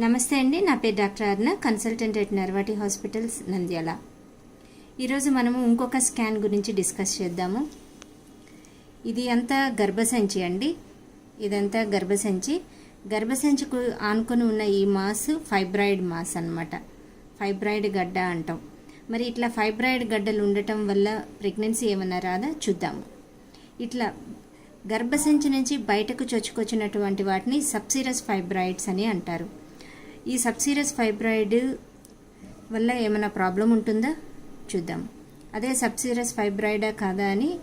నమస్తే అండి నా పేరు doctor Arna consultant at Narvati hospitals Nandyal. ఈరోజు మనము ఇంకొక స్కాన్ గురించి డిస్కస్ చేద్దాము. ఇది అంతా గర్భసంచి అండి. ఇదంతా గర్భసంచి. గర్భసంచికు ఆనుకొని ఉన్న ఈ మాస్ ఫైబ్రాయిడ్ మాస్ అన్నమాట. ఫైబ్రాయిడ్ గడ్డ అంటాం. మరి ఇట్లా ఫైబ్రాయిడ్ గడ్డలు ఉండటం వల్ల ప్రెగ్నెన్సీ ఏమైనా రాదా? చూద్దాము. ఇట్లా గర్భసంచి నుంచి బయటకు చొచ్చుకొచ్చినటువంటి వాటిని సబ్సిరస్ ఫైబ్రాయిడ్స్ అని అంటారు. ఈ సబ్సీరియస్ ఫైబ్రాయిడ్ వల్ల ఏమైనా ప్రాబ్లం ఉంటుందా? చూద్దాం. అదే సబ్సీరియస్ ఫైబ్రాయిడా కాదా అని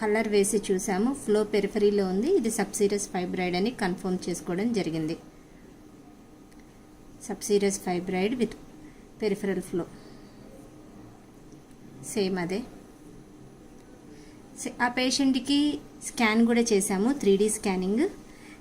కలర్ వేసి చూసాము. ఫ్లో పెరిఫరీలో ఉంది. ఇది సబ్సీరియస్ ఫైబ్రాయిడ్ అని కన్ఫర్మ్ చేసుకోవడం జరిగింది. Subserous fibroid with peripheral flow. Same అదే. ఆ పేషెంట్కి స్కాన్ కూడా చేశాము త్రీ స్కానింగ్.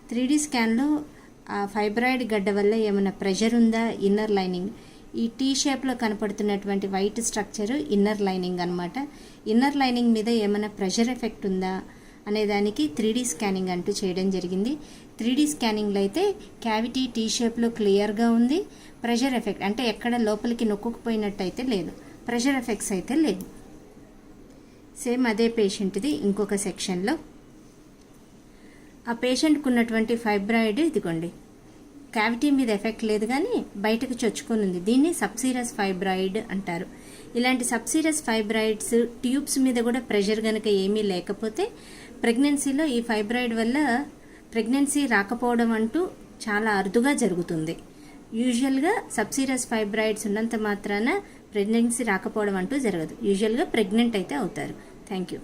త్రీ స్కాన్లో ఆ ఫైబ్రాయిడ్ గడ్డ వల్ల ఏమైనా ప్రెషర్ ఉందా? Inner lining. ఈ టీ షేప్లో కనపడుతున్నటువంటి వైట్ స్ట్రక్చర్ ఇన్నర్ లైనింగ్ అనమాట ఇన్నర్ లైనింగ్ మీద ఏమైనా ప్రెషర్ ఎఫెక్ట్ ఉందా అనే దానికి త్రీడీ స్కానింగ్ అంటూ చేయడం జరిగింది. త్రీడీ స్కానింగ్లో అయితే క్యావిటీ టీ షేప్లో క్లియర్గా ఉంది. ప్రెషర్ ఎఫెక్ట్ అంటే ఎక్కడ లోపలికి నొక్కుపోయినట్టు అయితే లేదు. ప్రెషర్ ఎఫెక్ట్స్ అయితే లేవు. సేమ్ అదే పేషెంట్ది ఇంకొక సెక్షన్లో ఆ పేషెంట్కి ఉన్నటువంటి ఫైబ్రాయిడ్ ఇదిగోండి. క్యావిటీ మీద ఎఫెక్ట్ లేదు కానీ బయటకు చొచ్చుకొని ఉంది దీన్ని సబ్సీరస్ ఫైబ్రాయిడ్ అంటారు. ఇలాంటి సబ్సీరస్ ఫైబ్రాయిడ్స్ ట్యూబ్స్ మీద కూడా ప్రెషర్ కనుక ఏమీ లేకపోతే ప్రెగ్నెన్సీలో ఈ ఫైబ్రాయిడ్ వల్ల ప్రెగ్నెన్సీ రాకపోవడం అంటూ చాలా అరుదుగా జరుగుతుంది. యూజువల్గా సబ్సీరస్ ఫైబ్రాయిడ్స్ ఉన్నంత మాత్రాన ప్రెగ్నెన్సీ రాకపోవడం అంటూ జరగదు. యూజువల్గా ప్రెగ్నెంట్ అయితే అవుతారు. Thank you